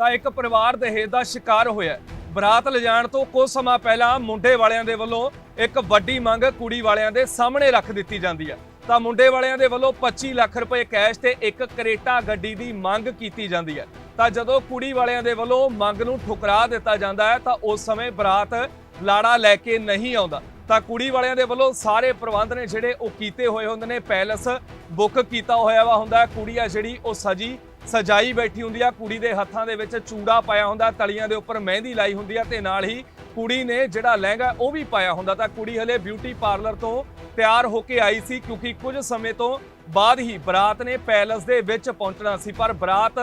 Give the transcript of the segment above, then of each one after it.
ਤਾਂ ਇੱਕ ਪਰਿਵਾਰ ਦਹੇਜ ਦਾ ਸ਼ਿਕਾਰ ਹੋਇਆ ਬਰਾਤ ਲਿਜਾਣ ਤੋਂ ਕੁਝ ਸਮਾਂ ਪਹਿਲਾਂ ਮੁੰਡੇ ਵਾਲਿਆਂ ਦੇ ਵੱਲੋਂ ਇੱਕ ਵੱਡੀ ਮੰਗ ਕੁੜੀ ਵਾਲਿਆਂ ਦੇ ਸਾਹਮਣੇ ਰੱਖ ਦਿੱਤੀ ਜਾਂਦੀ ਹੈ। ਤਾਂ ਮੁੰਡੇ ਵਾਲਿਆਂ ਦੇ ਵੱਲੋਂ 25 ਲੱਖ ਰੁਪਏ ਕੈਸ਼ ਤੇ ਇੱਕ ਕਰੇਟਾ ਗੱਡੀ ਦੀ ਮੰਗ ਕੀਤੀ ਜਾਂਦੀ ਹੈ। ਤਾਂ ਜਦੋਂ ਕੁੜੀ ਵਾਲਿਆਂ ਦੇ ਵੱਲੋਂ ਮੰਗ ਨੂੰ ਠੁਕਰਾ ਦਿੱਤਾ ਜਾਂਦਾ ਹੈ, ਤਾਂ ਉਸ ਸਮੇਂ ਬਰਾਤ ਲਾੜਾ ਲੈ ਕੇ ਨਹੀਂ ਆਉਂਦਾ। ਤਾਂ ਕੁੜੀ ਵਾਲਿਆਂ ਦੇ ਵੱਲੋਂ ਸਾਰੇ ਪ੍ਰਬੰਧ ਨੇ ਜਿਹੜੇ ਉਹ ਕੀਤੇ ਹੋਏ ਹੁੰਦੇ ਨੇ, ਪੈਲਸ ਬੁੱਕ ਕੀਤਾ ਹੋਇਆ ਵਾ ਹੁੰਦਾ ਕੁੜੀ ਆ ਜਿਹੜੀ, ਉਹ ਸਜੀ ਸਜਾਈ ਬੈਠੀ ਹੁੰਦੀ ਆ, ਕੁੜੀ ਦੇ ਹੱਥਾਂ ਦੇ ਵਿੱਚ ਚੂੜਾ ਪਾਇਆ ਹੁੰਦਾ, ਤਲੀਆਂ ਦੇ ਉੱਪਰ ਮਹਿੰਦੀ ਲਾਈ ਹੁੰਦੀ ਆ ਤੇ ਨਾਲ ਹੀ ਕੁੜੀ ਨੇ ਜਿਹੜਾ ਲਹਿੰਗਾ ਉਹ ਵੀ ਪਾਇਆ ਹੁੰਦਾ ਤਾਂ ਕੁੜੀ ਹਲੇ ਬਿਊਟੀ ਪਾਰਲਰ ਤੋਂ ਤਿਆਰ ਹੋ ਕੇ ਆਈ ਸੀ ਕਿਉਂਕਿ ਕੁਝ ਸਮੇਂ ਤੋਂ ਬਾਅਦ ਹੀ ਬਰਾਤ ਨੇ ਪੈਲਸ ਦੇ ਵਿੱਚ ਪਹੁੰਚਣਾ ਸੀ, ਪਰ ਬਰਾਤ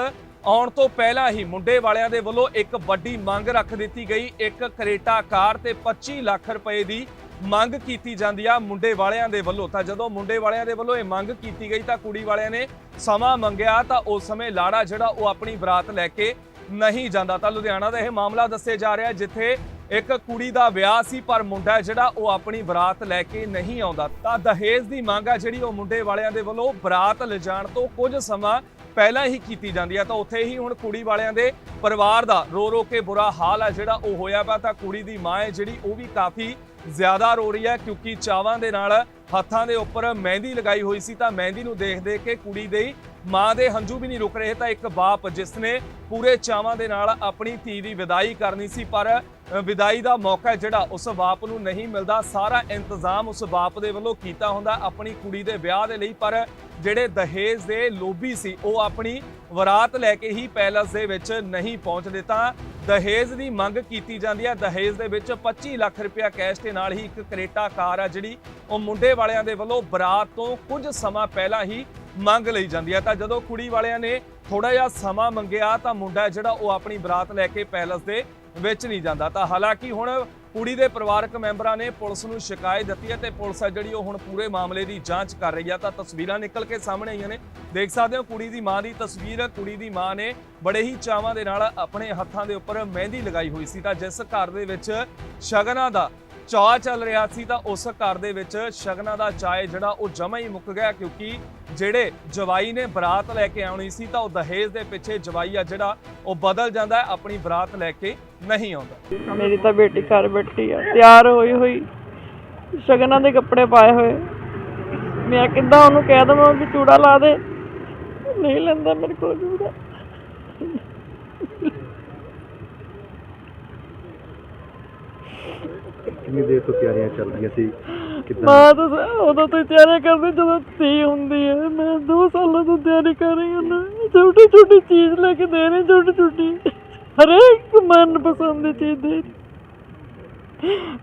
ਆਉਣ ਤੋਂ ਪਹਿਲਾਂ ਹੀ ਮੁੰਡੇ ਵਾਲਿਆਂ ਦੇ ਵੱਲੋਂ ਇੱਕ ਵੱਡੀ ਮੰਗ ਰੱਖ ਦਿੱਤੀ ਗਈ, ਇੱਕ ਕਰੇਟਾ ਕਾਰ ਤੇ 25 ਲੱਖ ਰੁਪਏ ਦੀ ਮੰਗ ਕੀਤੀ ਜਾਂਦੀ ਆ ਮੁੰਡੇ ਵਾਲਿਆਂ ਦੇ ਵੱਲੋਂ। ਤਾਂ ਜਦੋਂ ਮੁੰਡੇ ਵਾਲਿਆਂ ਦੇ ਵੱਲੋਂ ਇਹ ਮੰਗ ਕੀਤੀ ਗਈ ਤਾਂ ਕੁੜੀ ਵਾਲਿਆਂ ਨੇ ਸਮਾਂ ਮੰਗਿਆ ਤਾਂ ਉਸ ਸਮੇਂ ਲਾੜਾ ਜਿਹੜਾ ਉਹ ਆਪਣੀ ਬਰਾਤ ਲੈ ਕੇ ਨਹੀਂ ਜਾਂਦਾ। ਤਾਂ ਲੁਧਿਆਣਾ ਦਾ ਇਹ ਮਾਮਲਾ ਦੱਸਿਆ ਜਾ ਰਿਹਾ ਜਿੱਥੇ ਇੱਕ ਕੁੜੀ ਦਾ ਵਿਆਹ ਸੀ ਪਰ ਮੁੰਡਾ ਜਿਹੜਾ ਉਹ ਆਪਣੀ ਬਰਾਤ ਲੈ ਕੇ ਨਹੀਂ ਆਉਂਦਾ। ਤਾਂ ਦਹੇਜ ਦੀ ਮੰਗ ਆ ਜਿਹੜੀ ਉਹ ਮੁੰਡੇ ਵਾਲਿਆਂ ਦੇ ਵੱਲੋਂ ਬਰਾਤ ਲਿਜਾਣ ਤੋਂ ਕੁਝ ਸਮਾਂ ਪਹਿਲਾਂ ਹੀ ਕੀਤੀ ਜਾਂਦੀ ਹੈ ਤਾਂ ਉੱਥੇ ਹੀ ਹੁਣ ਕੁੜੀ ਵਾਲਿਆਂ ਦੇ ਪਰਿਵਾਰ ਦਾ ਰੋ ਰੋ ਕੇ ਬੁਰਾ ਹਾਲ ਆ ਜਿਹੜਾ ਉਹ ਹੋਇਆ ਪਿਆ ਤਾਂ ਕੁੜੀ ਦੀ ਮਾਂ ਹੈ ਜਿਹੜੀ, ਉਹ ਵੀ ਕਾਫੀ ਜ਼ਿਆਦਾ ਰੋ ਰਹੀ ਹੈ ਕਿਉਂਕਿ ਚਾਵਾਂ ਦੇ ਨਾਲ ਹੱਥਾਂ ਦੇ ਉੱਪਰ ਮਹਿੰਦੀ ਲਗਾਈ ਹੋਈ ਸੀ ਤਾਂ ਮਹਿੰਦੀ ਨੂੰ ਦੇਖ ਦੇਖ ਕੇ ਕੁੜੀ ਦੇ ਮਾਂ ਦੇ ਹੰਝੂ ਵੀ ਨਹੀਂ ਰੁਕ ਰਹੇ ਤਾਂ ਇੱਕ ਬਾਪ ਜਿਸ ਨੇ ਪੂਰੇ ਚਾਵਾਂ ਦੇ ਨਾਲ ਆਪਣੀ ਧੀ ਦੀ ਵਿਦਾਈ ਕਰਨੀ ਸੀ, ਪਰ ਵਿਦਾਈ ਦਾ ਮੌਕਾ ਜਿਹੜਾ ਉਸ ਬਾਪ ਨੂੰ ਨਹੀਂ ਮਿਲਦਾ। ਸਾਰਾ ਇੰਤਜ਼ਾਮ ਉਸ ਬਾਪ ਦੇ ਵੱਲੋਂ ਕੀਤਾ ਹੁੰਦਾ, ਆਪਣੀ ਕੁੜੀ ਦੇ ਵਿਆਹ ਦੇ ਲਈ, ਪਰ ਜਿਹੜੇ ਦਹੇਜ ਦੇ ਲੋਭੀ ਸੀ, ਉਹ ਆਪਣੀ ਵਰਾਤ ਲੈ ਕੇ ਹੀ ਪੈਲਸ ਦੇ ਵਿੱਚ ਨਹੀਂ ਪਹੁੰਚਦੇ ਤਾਂ ਦਹੇਜ ਦੀ ਮੰਗ ਕੀਤੀ ਜਾਂਦੀ ਹੈ। ਦਹੇਜ ਦੇ ਵਿੱਚ 25 ਲੱਖ ਰੁਪਇਆ ਕੈਸ਼ ਦੇ ਨਾਲ ਹੀ ਇੱਕ ਕਰੇਟਾ ਕਾਰ ਆ ਜਿਹੜੀ ਉਹ ਮੁੰਡੇ ਵਾਲਿਆਂ ਦੇ ਵੱਲੋਂ ਬਰਾਤ ਤੋਂ ਕੁਝ ਸਮਾਂ ਪਹਿਲਾਂ ਹੀ ਮੰਗ ਲਈ ਜਾਂਦੀ ਹੈ। ਤਾਂ ਜਦੋਂ ਕੁੜੀ ਵਾਲਿਆਂ ਨੇ ਥੋੜਾ ਜਿਹਾ ਸਮਾਂ ਮੰਗਿਆ ਤਾਂ ਮੁੰਡਾ ਜਿਹੜਾ ਉਹ ਆਪਣੀ ਬਰਾਤ ਲੈ ਕੇ ਪੈਲਸ ਦੇ ਵਿੱਚ ਨਹੀਂ ਜਾਂਦਾ। ਤਾਂ ਹਾਲਾਂਕਿ ਹੁਣ ਕੁੜੀ ਦੇ ਪਰਿਵਾਰਕ ਮੈਂਬਰਾਂ ਨੇ ਪੁਲਿਸ ਨੂੰ ਸ਼ਿਕਾਇਤ ਦਿੱਤੀ ਹੈ ਤੇ ਪੁਲਿਸ ਹੈ ਜਿਹੜੀ ਉਹ ਹੁਣ ਪੂਰੇ ਮਾਮਲੇ ਦੀ ਜਾਂਚ ਕਰ ਰਹੀ ਹੈ ਤਾਂ ਤਸਵੀਰਾਂ ਨਿਕਲ ਕੇ ਸਾਹਮਣੇ ਆਈਆਂ ਨੇ। ਦੇਖ ਸਕਦੇ ਹੋ ਕੁੜੀ ਦੀ ਮਾਂ ਦੀ ਤਸਵੀਰ। ਕੁੜੀ ਦੀ ਮਾਂ ਨੇ ਬੜੇ ਹੀ ਚਾਵਾਂ ਦੇ ਨਾਲ ਆਪਣੇ ਹੱਥਾਂ ਦੇ ਉੱਪਰ ਮਹਿੰਦੀ ਲਗਾਈ ਹੋਈ ਸੀ। ਤਾਂ ਜਿਸ ਘਰ ਦੇ ਵਿੱਚ ਸ਼ਗਨਾਂ ਦਾ ਚਾਹ ਚੱਲ ਰਿਹਾ ਸੀ ਤਾਂ ਉਸ ਘਰ ਦੇ ਵਿੱਚ ਸ਼ਗਨਾਂ ਦਾ ਚਾਅ ਜਿਹੜਾ ਉਹ ਜਮਾ ਹੀ ਮੁੱਕ ਗਿਆ ਕਿਉਂਕਿ ਜਿਹੜੇ ਜਵਾਈ ਨੇ ਬਰਾਤ ਲੈ ਕੇ ਆਉਣੀ ਸੀ ਤਾਂ ਉਹ ਦਹੇਜ ਦੇ ਪਿੱਛੇ ਜਵਾਈ ਆ ਜਿਹੜਾ ਉਹ ਬਦਲ ਜਾਂਦਾ ਹੈ, ਆਪਣੀ ਬਰਾਤ ਲੈ ਕੇ ਨਹੀਂ ਆਉਂਦਾ। ਮੇਰੀ ਤਾਂ ਬੇਟੀ ਘਰ ਬੈਠੀ ਆ, ਤਿਆਰ ਹੋਈ ਹੋਈ, ਸ਼ਗਨਾਂ ਦੇ ਕੱਪੜੇ ਪਾਏ ਹੋਏ। ਮੈਂ ਕਿੱਦਾਂ ਉਹਨੂੰ ਕਹਿ ਦਵਾਂ ਕਿ ਚੂੜਾ ਲਾ ਦੇ, ਨਹੀਂ ਲੈਂਦਾ ਮੇਰੇ ਕੋਲ ਚੂੜਾ। ਕਿੰਨੀ ਦੇਰ ਤੋਂ ਤਿਆਰੀਆਂ ਚੱਲ ਰਹੀਆਂ ਸੀ? ਕਿੱਦਾਂ? ਤਾਂ ਸ- ਉਦੋਂ ਤੋਂ ਤਿਆਰੀ ਕਰਦੀ ਜਦੋਂ ਧੀ ਹੁੰਦੀ ਹੈ ਮੈਂ ਦੋ ਸਾਲਾਂ ਤੋਂ ਤਿਆਰੀ ਕਰ ਰਹੀ ਹਾਂ ਛੋਟੀ ਛੋਟੀ ਚੀਜ਼ ਲੈ ਕੇ ਦੇ ਰਹੀ ਛੋਟੀ ਛੋਟੀ ਹਰੇਕ ਮਨ ਪਸੰਦ ਦੀ ਚੀਜ਼ ਦੇ ਰਹੀ।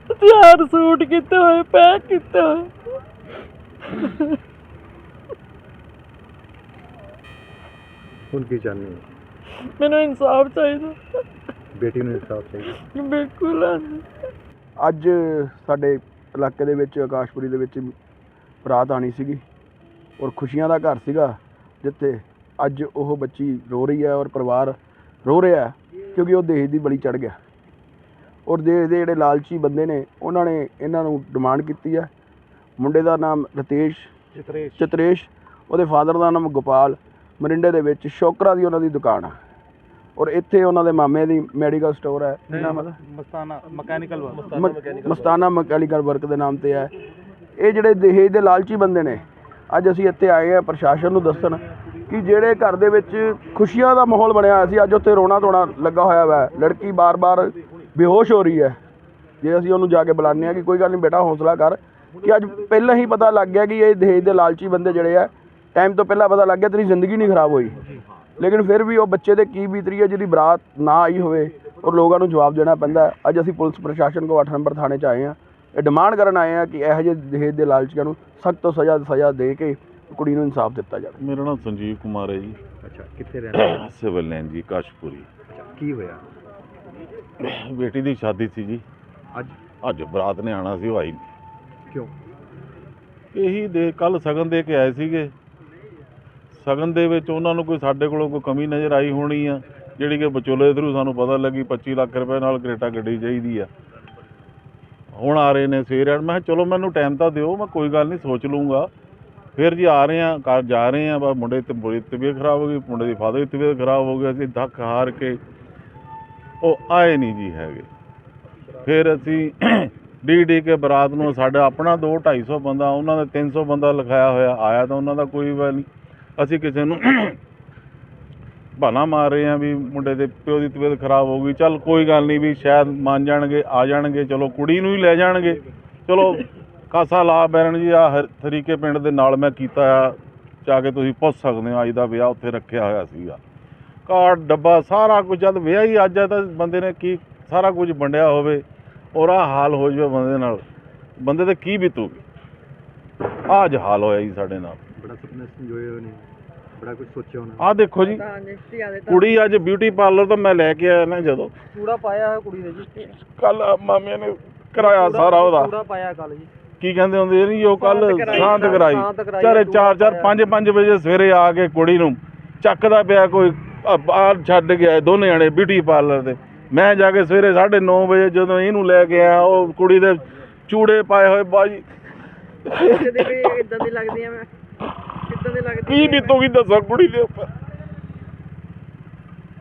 ਤਿਆਰ ਸੂਟ ਕੀਤੇ ਹੋਏ ਪੈਕ ਕੀਤੇ ਹੋਏ। ਹੁਣ ਕੀ ਚਾਹੁੰਦੇ ਹੋ? ਮੈਨੂੰ ਇਨਸਾਫ ਚਾਹੀਦਾ। ਬੇਟੀ ਨੂੰ ਇਨਸਾਫ ਚਾਹੀਦਾ। ਬਿਲਕੁਲ ਅੱਜ ਸਾਡੇ ਇਲਾਕੇ ਦੇ ਵਿੱਚ ਆਕਾਸ਼ਪੁਰੀ ਦੇ ਵਿੱਚ ਬਰਾਤ ਆਣੀ ਸੀਗੀ ਔਰ ਖੁਸ਼ੀਆਂ ਦਾ ਘਰ ਸੀਗਾ ਜਿੱਥੇ ਅੱਜ ਉਹ ਬੱਚੀ ਰੋ ਰਹੀ ਹੈ ਔਰ ਪਰਿਵਾਰ ਰੋ ਰਿਹਾ ਹੈ ਕਿਉਂਕਿ ਉਹ ਦੇਸ਼ ਦੀ ਬਲੀ ਚੜ ਗਿਆ। ਔਰ ਦੇਸ਼ ਦੇ ਜਿਹੜੇ ਲਾਲਚੀ ਬੰਦੇ ਨੇ ਉਹਨਾਂ ਨੇ ਇਹਨਾਂ ਨੂੰ ਡਿਮਾਂਡ ਕੀਤੀ ਹੈ। ਮੁੰਡੇ ਦਾ ਨਾਮ ਰਤੇਸ਼ ਚਿਤਰੇਸ਼। ਚਤਰੇਸ਼ ਉਹਦੇ ਫਾਦਰ ਦਾ ਨਾਮ ਗੋਪਾਲ ਮਰਿੰਡੇ ਦੇ ਵਿੱਚ ਸ਼ੋਕਰਾ ਦੀ ਉਹਨਾਂ ਦੀ ਦੁਕਾਨ ਆ। ਔਰ ਇੱਥੇ ਉਹਨਾਂ ਦੇ ਮਾਮੇ ਦੀ ਮੈਡੀਕਲ ਸਟੋਰ ਹੈ। ਨਾਮ ਹੈ ਮਸਤਾਨਾ ਮਕੈਨੀਕਲ ਮ- ਮਸਤਾਨਾ ਮਕੈਨੀਕਲ ਵਰਕ ਦੇ ਨਾਮ ਤੇ ਹੈ। ਇਹ ਜਿਹੜੇ ਦਹੇਜ ਦੇ ਲਾਲਚੀ ਬੰਦੇ ਨੇ ਅੱਜ ਅਸੀਂ ਇੱਥੇ ਆਏ ਆ ਪ੍ਰਸ਼ਾਸਨ ਨੂੰ ਦੱਸਣ ਕਿ ਜਿਹੜੇ ਘਰ ਦੇ ਵਿੱਚ ਖੁਸ਼ੀਆਂ ਦਾ ਮਾਹੌਲ ਬਣਿਆ ਹੋਇਆ ਸੀ ਅੱਜ ਉੱਥੇ ਰੋਣਾ ਧੋਣਾ ਲੱਗਾ ਹੋਇਆ ਵਾ। ਲੜਕੀ ਬਾਰ-ਬਾਰ ਬੇਹੋਸ਼ ਹੋ ਰਹੀ ਹੈ। ਜੇ ਅਸੀਂ ਉਹਨੂੰ ਜਾ ਕੇ ਬੁਲਾਉਂਦੇ ਆ ਕਿ ਕੋਈ ਗੱਲ ਨਹੀਂ ਬੇਟਾ ਹੌਸਲਾ ਕਰ ਕਿ ਅੱਜ ਪਹਿਲਾਂ ਹੀ ਪਤਾ ਲੱਗ ਗਿਆ ਕਿ ਇਹ ਦਹੇਜ ਦੇ ਲਾਲਚੀ ਬੰਦੇ ਜਿਹੜੇ ਆ ਟਾਈਮ ਤੋਂ ਪਹਿਲਾਂ ਪਤਾ ਲੱਗ ਗਿਆ ਤੇਰੀ ਜ਼ਿੰਦਗੀ ਨਹੀਂ ਖਰਾਬ ਹੋਈ। ਲੇਕਿਨ ਫਿਰ ਵੀ ਉਹ ਬੱਚੇ ਦੇ ਕੀ ਬੀਤ ਰਹੀ ਹੈ ਜਿਹਦੀ ਬਰਾਤ ਨਾ ਆਈ ਹੋਵੇ ਔਰ ਲੋਕਾਂ ਨੂੰ ਜਵਾਬ ਦੇਣਾ ਪੈਂਦਾ। ਅੱਜ ਅਸੀਂ ਪੁਲਿਸ ਪ੍ਰਸ਼ਾਸਨ ਕੋ 8 ਨੰਬਰ ਥਾਣੇ 'ਚ ਆਏ ਹਾਂ। ਇਹ ਡਿਮਾਂਡ ਕਰਨ ਆਏ ਹਾਂ ਕਿ ਇਹੋ ਜਿਹੇ ਦਹੇਜ ਦੇ ਲਾਲਚੀਆਂ ਨੂੰ ਸਖਤ ਤੋਂ ਸਜ਼ਾ ਸਜ਼ਾ ਦੇ ਕੇ ਕੁੜੀ ਨੂੰ ਇਨਸਾਫ ਦਿੱਤਾ ਜਾਵੇ। ਮੇਰਾ ਨਾਮ ਸੰਜੀਵ ਕੁਮਾਰ ਹੈ ਜੀ। ਅੱਛਾ ਕਿੱਥੇ ਰਹਿਣਾ ਹੈ? ਸਿਵਲ ਲਾਈਨ ਜੀ ਕਾਸ਼ਪੁਰੀ। ਕੀ ਹੋਇਆ? ਬੇਟੀ ਦੀ ਸ਼ਾਦੀ ਸੀ ਜੀ। ਅੱਜ? ਅੱਜ ਬਰਾਤ ਨੇ ਆਣਾ ਸੀ ਉਹ ਆਈ ਨਹੀਂ ਕਿਉਂ? ਇਹੀ ਦੇ ਕੱਲ ਸਗਨ ਦੇ ਕੇ ਆਏ ਸੀਗੇ। ਸਗਨ ਦੇ ਵਿੱਚ ਉਹਨਾਂ ਨੂੰ ਕੋਈ ਸਾਡੇ ਕੋਲੋਂ ਕੋਈ ਕਮੀ ਨਜ਼ਰ ਆਈ ਹੋਣੀ ਆ, ਜਿਹੜੀ ਕਿ ਵਿਚੋਲੇ ਥਰੂ ਸਾਨੂੰ ਪਤਾ ਲੱਗੀ 25 ਲੱਖ ਰੁਪਏ ਨਾਲ ਕਰੇਟਾ ਗੱਡੀ ਚਾਹੀਦੀ ਆ। ਹੁਣ ਆ ਰਹੇ ਨੇ ਸਵੇਰੇ ਮੈਂ ਕਿਹਾ ਚਲੋ ਮੈਨੂੰ ਟਾਈਮ ਤਾਂ ਦਿਓ, ਮੈਂ ਕੋਈ ਗੱਲ ਨਹੀਂ, ਸੋਚ ਲੂੰਗਾ ਫਿਰ ਜੀ ਆ ਰਹੇ ਆ, ਘਰ ਜਾ ਰਹੇ ਆ, ਬਸ ਮੁੰਡੇ ਤੇ ਬੜੀ ਤਬੀਅਤ ਖਰਾਬ ਹੋ ਗਈ, ਮੁੰਡੇ ਦੀ ਫਾਦਰ ਦੀ ਤਬੀਅਤ ਖਰਾਬ ਹੋ ਗਈ, ਅਸੀਂ ਧੱਕ ਹਾਰ ਕੇ ਉਹ ਆਏ ਨਹੀਂ ਜੀ ਹੈਗੇ। ਫਿਰ ਅਸੀਂ ਡੀ ਡੀ ਕੇ ਬਰਾਤ ਨੂੰ ਸਾਡਾ ਆਪਣਾ 2 250 ਬੰਦਾ, ਉਹਨਾਂ ਦਾ 300 ਬੰਦਾ ਲਿਖਾਇਆ ਹੋਇਆ, ਆਇਆ ਤਾਂ ਉਹਨਾਂ ਦਾ ਕੋਈ ਵੀ ਨਹੀਂ। ਅਸੀਂ ਕਿਸੇ ਨੂੰ ਬਹਾਨਾ ਮਾਰ ਰਹੇ ਆ ਵੀ ਮੁੰਡੇ ਦੇ ਪਿਓ ਦੀ ਤਬੀਅਤ ਖਰਾਬ ਹੋ ਗਈ। ਚੱਲ ਕੋਈ ਗੱਲ ਨਹੀਂ ਵੀ ਸ਼ਾਇਦ ਮੰਨ ਜਾਣਗੇ, ਆ ਜਾਣਗੇ, ਚਲੋ ਕੁੜੀ ਨੂੰ ਹੀ ਲੈ ਜਾਣਗੇ। ਚਲੋ ਕਾਸਾ ਲਾ ਬੈਰਨ ਜੀ, ਆ ਤਰੀਕੇ ਪਿੰਡ ਦੇ ਨਾਲ ਮੈਂ ਕੀਤਾ ਆ, ਜਾ ਕੇ ਤੁਸੀਂ ਪੁੱਛ ਸਕਦੇ ਹੋ, ਅੱਜ ਦਾ ਵਿਆਹ ਉੱਥੇ ਰੱਖਿਆ ਹੋਇਆ ਸੀਗਾ। ਕਾਰਡ, ਡੱਬਾ, ਸਾਰਾ ਕੁਝ ਜਦ ਵਿਆਹ ਹੀ ਅੱਜ ਆ ਤਾਂ ਬੰਦੇ ਨੇ ਕੀ, ਸਾਰਾ ਕੁਝ ਵੰਡਿਆ ਹੋਵੇ ਔਰ ਆ ਹਾਲ ਹੋ ਜਾਵੇ ਬੰਦੇ ਨਾਲ। ਬੰਦੇ ਤੇ ਕੀ ਬੀਤੂਗੀ? ਆਹ ਅੱਜ ਹਾਲ ਹੋਇਆ ਜੀ ਸਾਡੇ ਨਾਲ। ਬੜਾ ਸੁਪਨੇ ਸੰਜੋਏ ਹੋਏ ਨੇ ਬੜਾ ਕੁਝ ਸੋਚਿਆ ਹੋਣਾ। ਆਹ ਦੇਖੋ ਜੀ ਕੁੜੀ ਅੱਜ ਬਿਊਟੀ ਪਾਰਲਰ ਤੋਂ ਮੈਂ ਲੈ ਕੇ ਆਇਆ ਨਾ ਜਦੋਂ। ਚੂੜਾ ਪਾਇਆ ਹੋਇਆ ਕੁੜੀ ਨੇ ਜੀ। ਕੱਲ ਮਾਮੇ ਨੇ ਕਰਾਇਆ ਸਾਰਾ ਉਹਦਾ। ਚੂੜਾ ਪਾਇਆ ਕੱਲ ਜੀ। ਕੀ ਕਹਿੰਦੇ ਹੁੰਦੇ ਨਹੀਂ ਉਹ ਕੱਲ ਸ਼ਾਂਤ ਕਰਾਈ, ਸ਼ਾਂਤ ਕਰਾਈ। ਸ਼ਾਂਤ ਕਰਾਈ, ਚਾਰੇ ਚੂੜਾ 4 4 5 5 ਵਜੇ ਸਵੇਰੇ ਆ ਕੇ ਕੁੜੀ ਨੂੰ ਚੱਕਦਾ ਪਿਆ ਕੋਈ ਬਾਹਰ ਛੱਡ ਗਿਆ ਦੋਨੇ ਜਣੇ ਬਿਊਟੀ ਪਾਰਲਰ ਦੇ। ਮੈਂ ਜਾ ਕੇ ਸਵੇਰੇ 9:30 ਵਜੇ ਜਦੋਂ ਇਹਨੂੰ ਲੈ ਕੇ ਆਇਆ ਉਹ ਕੁੜੀ ਦੇ ਚੂੜੇ ਪਾਏ ਹੋਏ ਬਾਜੀ ਵੀ ਇਦਾਂ ਦੀ ਲੱਗਦੀ ਆ ਮੈਂ। ਕਿੱਦਾਂ ਦੀ ਲੱਗਦੀ ਕੀ ਬੀਤੂਗੀ ਦੱਸੋ ਕੁੜੀ ਦੇ ਉੱਪਰ।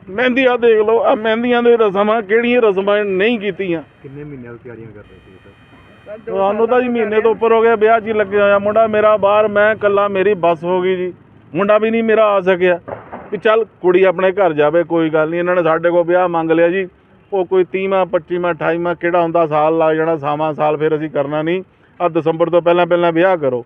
ਮਹਿੰਦੀਆਂ ਦੇਖ ਲਓ ਆ ਮਹਿੰਦੀਆਂ ਦੇ ਰਸਮਾਂ ਕਿਹੜੀਆਂ ਰਸਮਾਂ ਨਹੀਂ ਕੀਤੀਆਂ। ਕਿੰਨੇ ਮਹੀਨਿਆਂ ਤੋਂ ਤਿਆਰੀਆਂ ਕਰ ਰਹੇ ਸੀ ਤੁਹਾਨੂੰ ਤਾਂ ਜੀ ਮਹੀਨੇ ਤੋਂ ਉੱਪਰ ਹੋ ਗਿਆ ਵਿਆਹ ਹੀ ਲੱਗਿਆ ਹੋਇਆ ਮੁੰਡਾ ਮੇਰਾ ਬਾਹਰ ਮੈਂ ਇਕੱਲਾ ਮੇਰੀ ਬੱਸ ਹੋ ਗਈ ਜੀ। ਮੁੰਡਾ ਵੀ ਨਹੀਂ ਮੇਰਾ ਆ ਸਕਿਆ। ਵੀ ਚੱਲ ਕੁੜੀ ਆਪਣੇ ਘਰ ਜਾਵੇ ਕੋਈ ਗੱਲ ਨਹੀਂ ਇਹਨਾਂ ਨੇ ਸਾਡੇ ਕੋਲ ਵਿਆਹ ਮੰਗ ਲਿਆ ਜੀ। ਉਹ ਕੋਈ 30ਵਾਂ 25ਵਾਂ 28ਵਾਂ ਕਿਹੜਾ ਹੁੰਦਾ ਸਾਲ ਲੱਗ ਜਾਣਾ ਸਾਵਾਂ ਸਾਲ ਫਿਰ ਅਸੀਂ ਕਰਨਾ ਨਹੀਂ। ਆ ਦਸੰਬਰ ਤੋਂ ਪਹਿਲਾਂ ਪਹਿਲਾਂ ਵਿਆਹ ਕਰੋ।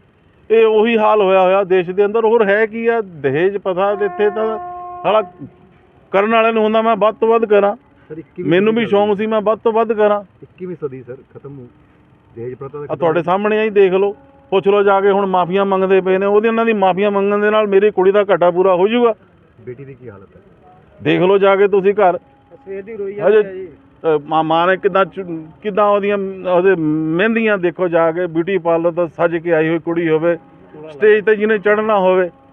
ਇਹ ਉਹੀ ਹਾਲ ਹੋਇਆ ਹੋਇਆ ਦੇਸ਼ ਦੇ ਅੰਦਰ। ਹੋਰ ਹੈ ਕੀ ਆ? ਦਹੇਜ ਪਤਾ ਇੱਥੇ ਤਾਂ ਸਾਲਾ ਕਰਨ ਵਾਲੇ ਨੂੰ ਹੁੰਦਾ ਮੈਂ ਵੱਧ ਤੋਂ ਵੱਧ ਕਰਾਂ। ਸਰ 21ਵੀਂ ਮੈਨੂੰ ਵੀ ਸ਼ੌਂਕ ਸੀ ਮੈਂ ਵੱਧ ਤੋਂ ਵੱਧ ਕਰਾਂ। 21ਵੀਂ ਸਦੀ ਸਰ ਖਤਮ ਹੋ ਦਹੇਜ ਪ੍ਰਥਾ ਦਾ ਆ ਤੁਹਾਡੇ ਹੋ- ਸਾਹਮਣੇ ਆਈ ਦੇਖ ਲਓ। ਪੁੱਛ ਲਓ ਜਾ ਕੇ ਹੁਣ ਮਾਫੀਆਂ ਮੰਗਦੇ ਪਏ ਨੇ। ਉਹਦੇ ਉਹਨਾਂ ਦੀ ਮਾਫੀਆਂ ਮੰਗਣ ਦੇ ਨਾਲ ਮੇਰੀ ਕੁੜੀ ਦਾ ਘਾਟਾ ਪੂਰਾ ਹੋ ਜਾਊਗਾ। ਬੇਟੀ ਦੀ ਕੀ ਹਾਲਤ ਹੈ? ਦੇਖ ਲਓ ਜਾ ਕੇ ਤੁਸੀਂ ਘਰ। ਸਵੇਰ ਦੀ ਰੋਈ ਹਜੇ ਆ ਜੀ। ਅ, ਮਾਂ ਮਾਂ ਨੇ ਕਿਦਾਂ ਕਿਦਾਂ ਉਹਦੀਆਂ ਉਹਦੇ ਮਹਿੰਦੀਆਂ ਦੇਖੋ ਜਾ ਕੇ ਬਿਊਟੀ ਪਾਰਲਰ ਤੋਂ ਸੱਜ ਕੇ ਆਈ ਹੋਈ ਕੁੜੀ ਹੋਵੇ ਸਟੇਜ ਤੇ ਜਿਹਨੇ ਚੜ੍ਹਨਾ ਹੋਵੇ।